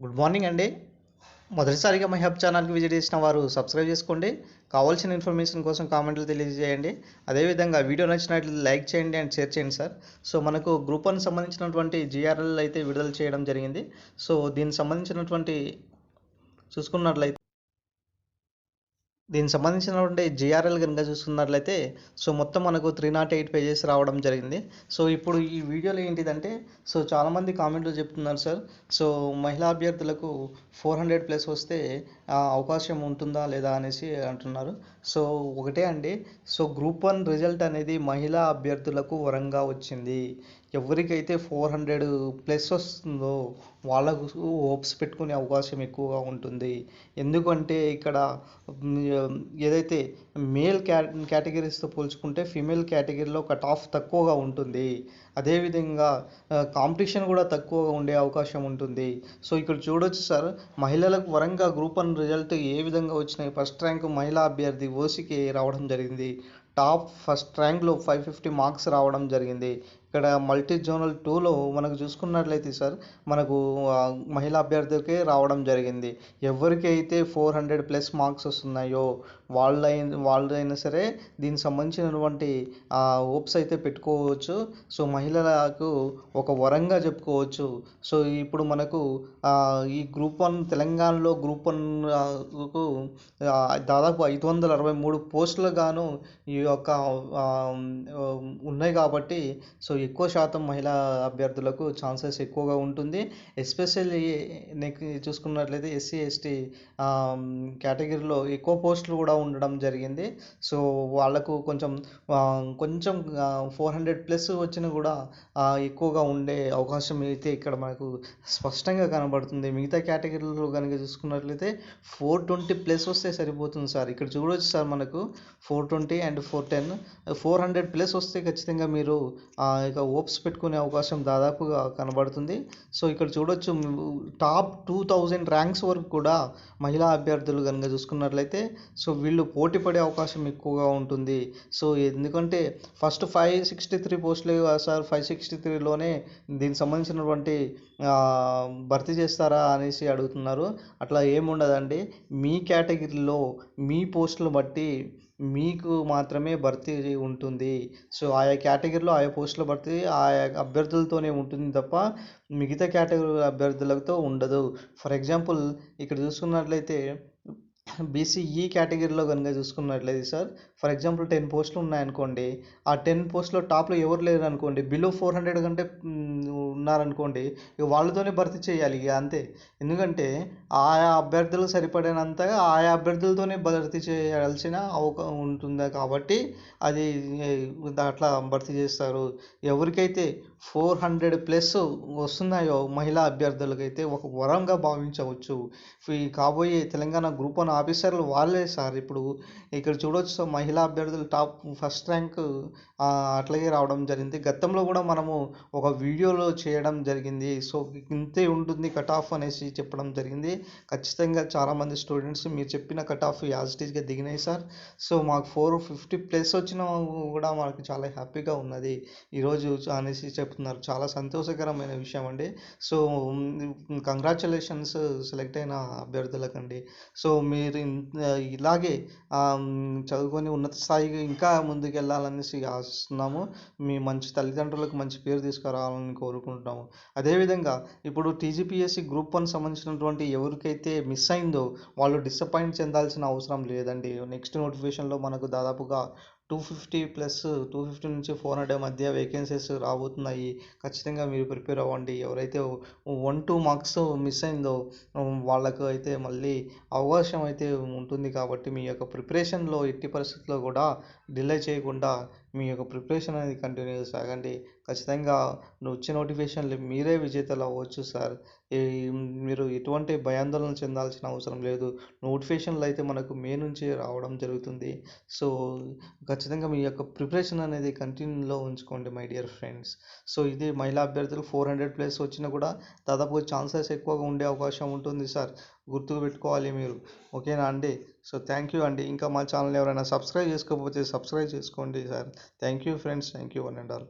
Good morning అండి. మొదటిసారిగా my hub ఛానల్కి విజిట్ చేసిన వారు సబ్స్క్రైబ్ చేసుకోండి. కావాల్సిన ఇన్ఫర్మేషన్ కోసం కామెంట్లు తెలియజేయండి. అదేవిధంగా వీడియో నచ్చినట్లు లైక్ చేయండి అండ్ షేర్ చేయండి సార్. సో మనకు గ్రూప్ వన్ సంబంధించినటువంటి జిఆర్ఎల్ అయితే విడుదల చేయడం జరిగింది. సో దీనికి సంబంధించినటువంటి చూసుకున్నట్లయితే దీనికి సంబంధించినటువంటి జిఆర్ఎల్ కనుక చూసుకున్నట్లయితే సో మొత్తం మనకు త్రీ నాట్ ఎయిట్ పేజెస్ రావడం జరిగింది. సో ఇప్పుడు ఈ వీడియోలో ఏంటిదంటే సో చాలామంది కామెంట్లు చెప్తున్నారు సార్. సో మహిళా అభ్యర్థులకు ఫోర్ హండ్రెడ్ ప్లస్ వస్తే అవకాశం ఉంటుందా లేదా అనేసి అంటున్నారు. సో ఒకటే అండి. సో గ్రూప్ వన్ రిజల్ట్ అనేది మహిళా అభ్యర్థులకు వరంగా వచ్చింది. ఎవరికైతే ఫోర్ హండ్రెడ్ ప్లస్ వస్తుందో వాళ్ళకు హోప్స్ పెట్టుకునే అవకాశం ఎక్కువగా ఉంటుంది. ఎందుకంటే ఇక్కడ ఏదైతే మేల్ క్యా కేటగిరీస్తో పోల్చుకుంటే ఫీమేల్ కేటగిరీలో కట్ ఆఫ్ తక్కువగా ఉంటుంది. అదేవిధంగా కాంపిటీషన్ కూడా తక్కువగా ఉండే అవకాశం ఉంటుంది. సో ఇక్కడ చూడొచ్చు సార్ మహిళలకు వరంగా గ్రూప్ వన్ రిజల్ట్ ఏ విధంగా వచ్చినాయి. ఫస్ట్ ర్యాంక్ మహిళా అభ్యర్థి ఓసీకి రావడం జరిగింది. టాప్ ఫస్ట్ ర్యాంక్లో ఫైవ్ ఫిఫ్టీ మార్క్స్ రావడం జరిగింది. ఇక్కడ మల్టీ జోనల్ టూలో మనకు చూసుకున్నట్లయితే సార్ మనకు మహిళా అభ్యర్థులకే రావడం జరిగింది. ఎవరికైతే ఫోర్ హండ్రెడ్ ప్లస్ మార్క్స్ వస్తున్నాయో వాళ్ళైన వాళ్ళైనా సరే దీనికి సంబంధించినటువంటి హోప్స్ అయితే పెట్టుకోవచ్చు. సో మహిళలకు ఒక వరంగా చెప్పుకోవచ్చు. సో ఇప్పుడు మనకు ఈ గ్రూప్ వన్ తెలంగాణలో గ్రూప్ వన్కు దాదాపు ఐదు వందల అరవై మూడు పోస్టులు గాను ఈ యొక్క ఉన్నాయి కాబట్టి సో ఎక్కువ శాతం మహిళా అభ్యర్థులకు ఛాన్సెస్ ఎక్కువగా ఉంటుంది. ఎస్పెషల్లీ నెక్ చూసుకున్నట్లయితే ఎస్సీ ఎస్టీ కేటగిరీలో ఎక్కువ పోస్టులు కూడా ఉండడం జరిగింది. సో వాళ్ళకు కొంచెం కొంచెం ఫోర్ హండ్రెడ్ ప్లస్ వచ్చినా కూడా ఎక్కువగా ఉండే అవకాశం అయితే ఇక్కడ మనకు స్పష్టంగా కనబడుతుంది. మిగతా కేటగిరీలో కనుక చూసుకున్నట్లయితే ఫోర్ ట్వంటీ ప్లస్ వస్తే సరిపోతుంది సార్. ఇక్కడ చూడవచ్చు సార్ మనకు four twenty and four ten. Four hundred plus వస్తే ఖచ్చితంగా మీరు ఆ, ఓప్స్ పెట్టుకునే అవకాశం దాదాపుగా కనబడుతుంది. సో ఇక్కడ చూడొచ్చు టాప్ టూ థౌజండ్ ర్యాంక్స్ వరకు కూడా మహిళా అభ్యర్థులు కనుక చూసుకున్నట్లయితే సో వీళ్ళు పోటీ పడే అవకాశం ఎక్కువగా ఉంటుంది. సో ఎందుకంటే ఫస్ట్ ఫైవ్ సిక్స్టీ త్రీ పోస్టులు సార్. ఫైవ్ సిక్స్టీ త్రీలోనే దీనికి సంబంధించినటువంటి భర్తీ చేస్తారా అనేసి అడుగుతున్నారు. అట్లా ఏముండదండి. మీ కేటగిరీలో మీ పోస్టులు బట్టి మీకు మాత్రమే భర్తీ ఉంటుంది. సో ఆయా కేటగిరీలో ఆయా పోస్టుల భర్తీ ఆయా అభ్యర్థులతోనే ఉంటుంది తప్ప మిగతా కేటగిరీ అభ్యర్థులతో ఉండదు. ఫర్ ఎగ్జాంపుల్ ఇక్కడ చూసుకున్నట్లయితే బీసీఈ కేటగిరీలో కనుక చూసుకున్నట్లయితే సార్ ఫర్ ఎగ్జాంపుల్ టెన్ పోస్టులు ఉన్నాయనుకోండి ఆ టెన్ పోస్ట్లో టాప్లో ఎవరు లేరు అనుకోండి బిలో ఫోర్ హండ్రెడ్ కంటే ఉన్నారనుకోండి ఇక వాళ్ళతోనే భర్తీ చేయాలి ఇక అంతే. ఎందుకంటే ఆయా అభ్యర్థులకు సరిపడినంతగా ఆయా అభ్యర్థులతోనే భర్తీ చేయాల్సిన అవకా ఉంటుంది కాబట్టి అది అట్లా భర్తీ చేస్తారు. ఎవరికైతే ఫోర్ హండ్రెడ్ ప్లస్ వస్తున్నాయో మహిళా అభ్యర్థులకైతే ఒక వరంగా భావించవచ్చు. ఈ కాబోయే తెలంగాణ గ్రూప్ వన్ ఆఫీసర్లు వాళ్ళే సార్. ఇప్పుడు ఇక్కడ చూడవచ్చు సార్ మహిళా అభ్యర్థులు టాప్ ఫస్ట్ ర్యాంక్ అట్లాగే రావడం జరిగింది. గతంలో కూడా మనము ఒక వీడియోలో చేయడం జరిగింది. సో ఇంతే ఉంటుంది కట్ ఆఫ్ అనేసి చెప్పడం జరిగింది. ఖచ్చితంగా చాలామంది స్టూడెంట్స్ మీరు చెప్పిన కట్ ఆఫ్ యాజ్ ఇట్ దిగినాయి సార్. సో మాకు ఫోర్ ఫిఫ్టీ ప్లస్ వచ్చిన కూడా మాకు చాలా హ్యాపీగా ఉన్నది. ఈరోజు అనేసి చెప్తున్నారు. చాలా సంతోషకరమైన విషయం అండి సో కంగ్రాచులేషన్స్ సెలెక్ట్ అయిన అభ్యర్థులకండి. సో మీరు ఇలాగే చదువుకొని ఉన్నత స్థాయికి ఇంకా ముందుకెళ్ళాలనేసి ఆశిస్తున్నాము. మీ మంచి తల్లిదండ్రులకు మంచి పేరు తీసుకురావాలని కోరుకుంటున్నాము. అదేవిధంగా ఇప్పుడు టీజీపీఎస్సీ గ్రూప్ వన్ సంబంధించినటువంటి ఎవరికైతే మిస్ అయిందో వాళ్ళు డిసప్పాయింట్ చెందాల్సిన అవసరం లేదండి. నెక్స్ట్ నోటిఫికేషన్లో మనకు దాదాపుగా two fifty plus two fifty నుంచి ఫోర్ హండ్రెడ్ మధ్య వేకెన్సీస్ రాబోతున్నాయి. ఖచ్చితంగా మీరు ప్రిపేర్ అవ్వండి. ఎవరైతే వన్ టూ మార్క్స్ మిస్ అయిందో వాళ్ళకు అయితే మళ్ళీ అవకాశం అయితే ఉంటుంది కాబట్టి మీ యొక్క ప్రిపరేషన్లో ఎట్టి పరిస్థితుల్లో కూడా డిలే చేయకుండా మీ యొక్క ప్రిపరేషన్ అనేది కంటిన్యూ సాగండి ఖచ్చితంగా వచ్చే నోటిఫికేషన్లు మీరే విజేతలు అవ్వచ్చు సార్. మీరు ఎటువంటి భయాందోళన చెందాల్సిన అవసరం లేదు. నోటిఫికేషన్లు అయితే మనకు మే నుంచి రావడం జరుగుతుంది. సో ఖచ్చితంగా మీ యొక్క ప్రిపరేషన్ అనేది కంటిన్యూలో ఉంచుకోండి మై డియర్ ఫ్రెండ్స్. సో ఇది మహిళా అభ్యర్థులు ఫోర్ హండ్రెడ్ ప్లస్ వచ్చినా కూడా దాదాపు ఛాన్సెస్ ఎక్కువగా ఉండే అవకాశం ఉంటుంది సార్. గుర్తుకు పెట్టుకోవాలి మీరు. ఓకేనా అండి? సో థ్యాంక్ యూ అండి. ఇంకా మా ఛానల్ ఎవరైనా సబ్స్క్రైబ్ చేసుకోకపోతే సబ్స్క్రైబ్ చేసుకోండి sir. Thank you friends. Thank you one and all.